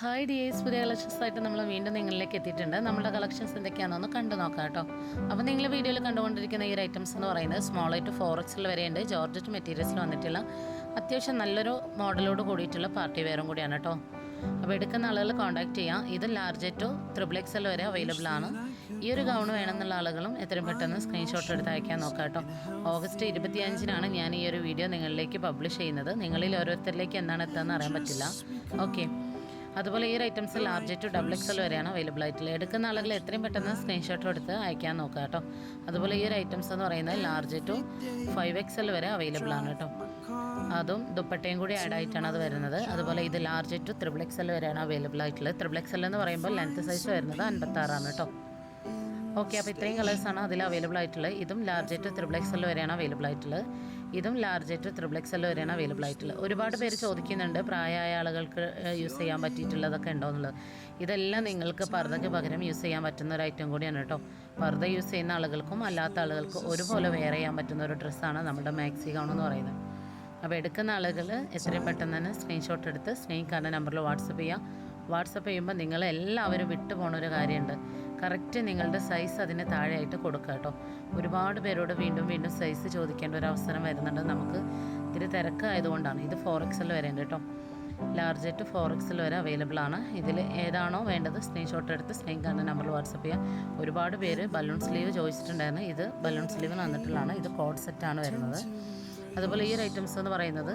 Hi dears പുതിയ collections ആയിട്ട് നമ്മൾ വീണ്ടും നിങ്ങളിലേക്ക് എത്തിയിട്ടുണ്ട്. നമ്മുടെ കളക്ഷൻസ് എന്തൊക്കെയാണെന്ന് കണ്ടു നോക്കാം കേട്ടോ. അപ്പോൾ നിങ്ങൾ വീഡിയോയിൽ കണ്ടുകൊണ്ടിരിക്കുന്ന ഈ ഒരു ഐറ്റംസ് എന്ന് പറയുന്നത് സ്മോൾ ആയിട്ട് ഫോർ എക്സിൽ വരെയുണ്ട്. ജോർജറ്റ് മെറ്റീരിയൽസിൽ വന്നിട്ടുള്ള അത്യാവശ്യം നല്ലൊരു മോഡലോട് കൂടിയിട്ടുള്ള പാർട്ടി വെയറും കൂടിയാണ് കേട്ടോ. അപ്പോൾ എടുക്കുന്ന ആളുകൾ കോൺടാക്ട് ചെയ്യാം. ഇത് ലാർജ് ടു ത്രിബിൾ വരെ അവൈലബിൾ ആണ്. ഈ ഒരു ഗൗൺ വേണമെന്നുള്ള ആളുകളും എത്രയും പെട്ടെന്ന് സ്ക്രീൻഷോട്ട് എടുത്ത് അയക്കാൻ നോക്കാം കേട്ടോ. ഓഗസ്റ്റ് ഇരുപത്തിയഞ്ചിനാണ് ഞാൻ ഈ ഒരു വീഡിയോ നിങ്ങളിലേക്ക് പബ്ലിഷ് ചെയ്യുന്നത്. നിങ്ങളിൽ ഓരോരുത്തരിലേക്ക് എന്താണ് എത്തുകയെന്ന് അറിയാൻ പറ്റില്ല. ഓക്കെ അതുപോലെ ഈ ഒരു items large to double XL വരെയാണ് അവൈലബിൾ ആയിട്ടുള്ളത്. എടുക്കുന്ന ആളുകൾ എത്രയും പെട്ടെന്ന് സ്ക്രീൻഷോട്ട് എടുത്ത് അയക്കാൻ നോക്കുക കേട്ടോ. അതുപോലെ ഈ ഒരു ഐറ്റംസ് എന്ന് പറയുന്നത് ലാർജ് ടു ഫൈവ് എക്സൽ വരെ അവൈലബിൾ ആണ് കേട്ടോ. അതും ദുപ്പട്ടയും കൂടി ആഡ് ആയിട്ടാണ് അത് വരുന്നത്. അതുപോലെ ഇത് ലാർജ് ടു ത്രിബിൾ എക്സൽ വരെയാണ് അവൈലബിൾ ആയിട്ടുള്ളത്. ത്രിബിൾ എക്സൽ എന്ന് പറയുമ്പോൾ ലെങ്ത് സൈസ് വരുന്നത് അൻപത്താറാണ് കേട്ടോ. ഓക്കെ അപ്പോൾ ഇത്രയും കളേഴ്സാണ് അതിൽ അവൈലബിൾ ആയിട്ടുള്ളത്. ഇതും ലാർജ് ടു ത്രിബിൾ എക്സൽ വരെയാണ് അവൈലബിൾ ആയിട്ടുള്ളത്. ഇതും ലാർജ് ടു എക്സ് എല്ലാം വരെയാണ് അവൈലബിൾ ആയിട്ടുള്ളത്. ഒരുപാട് പേര് ചോദിക്കുന്നുണ്ട് പ്രായമായ ആളുകൾക്ക് യൂസ് ചെയ്യാൻ പറ്റിയിട്ടുള്ളതൊക്കെ ഉണ്ടോ എന്നുള്ളത്. ഇതെല്ലാം നിങ്ങൾക്ക് പർദ്ദയ്ക്ക് പകരം യൂസ് ചെയ്യാൻ പറ്റുന്ന ഒരു ഐറ്റം കൂടിയാണ് കേട്ടോ. പർദ്ദ യൂസ് ചെയ്യുന്ന ആളുകൾക്കും അല്ലാത്ത ആളുകൾക്കും ഒരുപോലെ വെയർ ചെയ്യാൻ പറ്റുന്ന ഒരു ഡ്രസ്സാണ് നമ്മുടെ മാക്സി ഗൗൺ എന്ന് പറയുന്നത്. അപ്പോൾ എടുക്കുന്ന ആളുകൾ എത്രയും പെട്ടെന്ന് തന്നെ സ്ക്രീൻഷോട്ട് എടുത്ത് സ്നേഹിക്കാരുടെ നമ്പറിൽ വാട്സപ്പ് ചെയ്യുക വാട്സപ്പ് ചെയ്യുമ്പോൾ നിങ്ങൾ എല്ലാവരും വിട്ടു ഒരു കാര്യമുണ്ട്. കറക്റ്റ് നിങ്ങളുടെ സൈസ് അതിന് താഴെയായിട്ട് കൊടുക്കുക കേട്ടോ. ഒരുപാട് പേരോട് വീണ്ടും വീണ്ടും സൈസ് ചോദിക്കേണ്ട ഒരു അവസരം വരുന്നുണ്ട്. നമുക്ക് ഇത്തിരി തിരക്കായതുകൊണ്ടാണ്. ഇത് ഫോർ എക്സൽ ഉണ്ട് കേട്ടോ. ലാർജ് ടു ഫോർ വരെ അവൈലബിൾ ആണ്. ഇതിൽ ഏതാണോ വേണ്ടത് സ്ക്രീൻഷോട്ട് എടുത്ത് സ്നേഹിക്കാൻ നമ്പർ വാട്സപ്പ് ചെയ്യുക ഒരുപാട് പേര് ബലൂൺ സ്ലീവ് ചോദിച്ചിട്ടുണ്ടായിരുന്നു. ഇത് ബലൂൺ സ്ലീവ് വന്നിട്ടുള്ളതാണ് ഇത് കോഡ് സെറ്റാണ് വരുന്നത്. അതുപോലെ ഈ ഒരു ഐറ്റംസ് എന്ന് പറയുന്നത്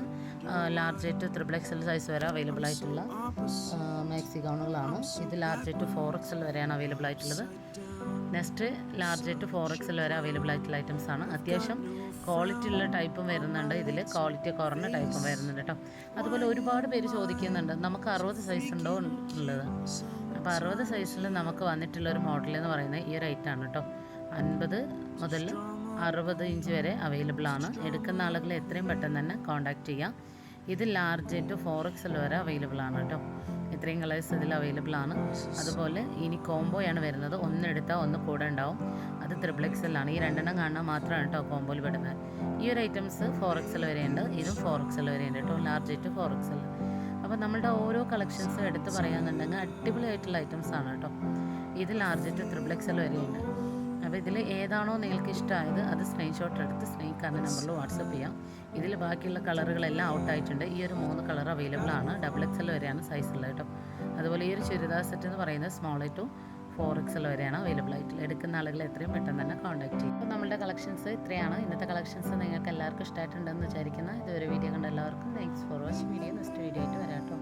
large at triple XL size വരെ അവൈലബിൾ ആയിട്ടുള്ള മാക്സി ഗൗണുകളാണ് ഇത് ലാർജ് എറ്റ് ഫോർ എക്സൽ വരെയാണ് അവൈലബിൾ ആയിട്ടുള്ളത്. Next large at four XL വരെ അവൈലബിൾ ആയിട്ടുള്ള ഐറ്റംസ് ആണ്. അത്യാവശ്യം ക്വാളിറ്റി ഉള്ള ടൈപ്പും വരുന്നുണ്ട്. ഇതിൽ ക്വാളിറ്റി കുറഞ്ഞ ടൈപ്പും വരുന്നുണ്ട് കേട്ടോ അതുപോലെ ഒരുപാട് പേര് ചോദിക്കുന്നുണ്ട് നമുക്ക് അറുപത് സൈസ് ഉണ്ടോ? ഉള്ളത് അപ്പോൾ അറുപത് സൈസിൽ നമുക്ക് വന്നിട്ടുള്ള ഒരു മോഡൽ എന്ന് പറയുന്നത് ഈ ഒരു ഐറ്റാണ് കേട്ടോ അൻപത് മുതൽ അറുപത് ഇഞ്ച് വരെ അവൈലബിൾ ആണ്. എടുക്കുന്ന ആളുകൾ എത്രയും പെട്ടെന്ന് തന്നെ കോൺടാക്റ്റ് ചെയ്യാം. ഇത് ലാർജ് ടു ഫോർ എക്സൽ വരെ അവൈലബിൾ ആണ് കേട്ടോ. ഇത്രയും കളേഴ്സ് ഇതിൽ അവൈലബിൾ ആണ്. അതുപോലെ ഇനി കോംബോയാണ് വരുന്നത്. ഒന്നെടുത്താൽ ഒന്ന് കൂടെ ഉണ്ടാവും. അത് ത്രിബിൾ എക്സലാണ് ഈ രണ്ടെണ്ണം കാണാൻ മാത്രമാണ് കേട്ടോ കോംബോയിൽ പെടുന്നത്. ഈ ഒരു ഐറ്റംസ് ഫോർ എക്സൽ വരെയുണ്ട് ഇതും ഫോർ എക്സൽ വരെയുണ്ട് കേട്ടോ. ലാർജ് ടു ഫോർ എക്സൽ അപ്പോൾ നമ്മളുടെ ഓരോ കളക്ഷൻസും എടുത്ത് അടിപൊളി ആയിട്ടുള്ള ഐറ്റംസ് ആണ് കേട്ടോ. ഇത് ലാർജ് ടു ത്രിബിൾ എക്സൽ വരെയുണ്ട്. അപ്പോൾ ഇതിൽ ഏതാണോ നിങ്ങൾക്ക് ഇഷ്ടമായത് അത് സ്ക്രീൻഷോട്ട് എടുത്ത് സ്നേഹിക്കാരുടെ നമ്പറിൽ വാട്സപ്പ് ചെയ്യാം. ഇതിൽ ബാക്കിയുള്ള കളറുകളെല്ലാം ഔട്ടായിട്ടുണ്ട് ഈ ഒരു മൂന്ന് കളർ അവൈലബിൾ ആണ്. ഡബിൾ എക്സൽ വരെയാണ് സൈസ് ഉള്ളത് കേട്ടോ. അതുപോലെ ഈ ഒരു ചുരിദാർ സെറ്റ് എന്ന് പറയുന്നത് സ്മോൾ ടു ഫോർ എക്സൽ വരെയാണ് അവൈലബിൾ ആയിട്ടുള്ളത്. എടുക്കുന്ന ആളുകൾ എത്രയും പെട്ടെന്ന് തന്നെ കോൺടാക്ട് ചെയ്യും. അപ്പോൾ നമ്മുടെ കളക്ഷൻസ് ഇത്രയാണ്. ഇന്നത്തെ കളക്ഷൻസ് നിങ്ങൾക്ക് എല്ലാവർക്കും ഇഷ്ടമായിട്ടുണ്ടെന്ന് വിചാരിക്കുന്ന. ഇതൊരു വീഡിയോ കണ്ട എല്ലാവർക്കും thanks for watching video next video ആയിട്ട് വരാം കേട്ടോ.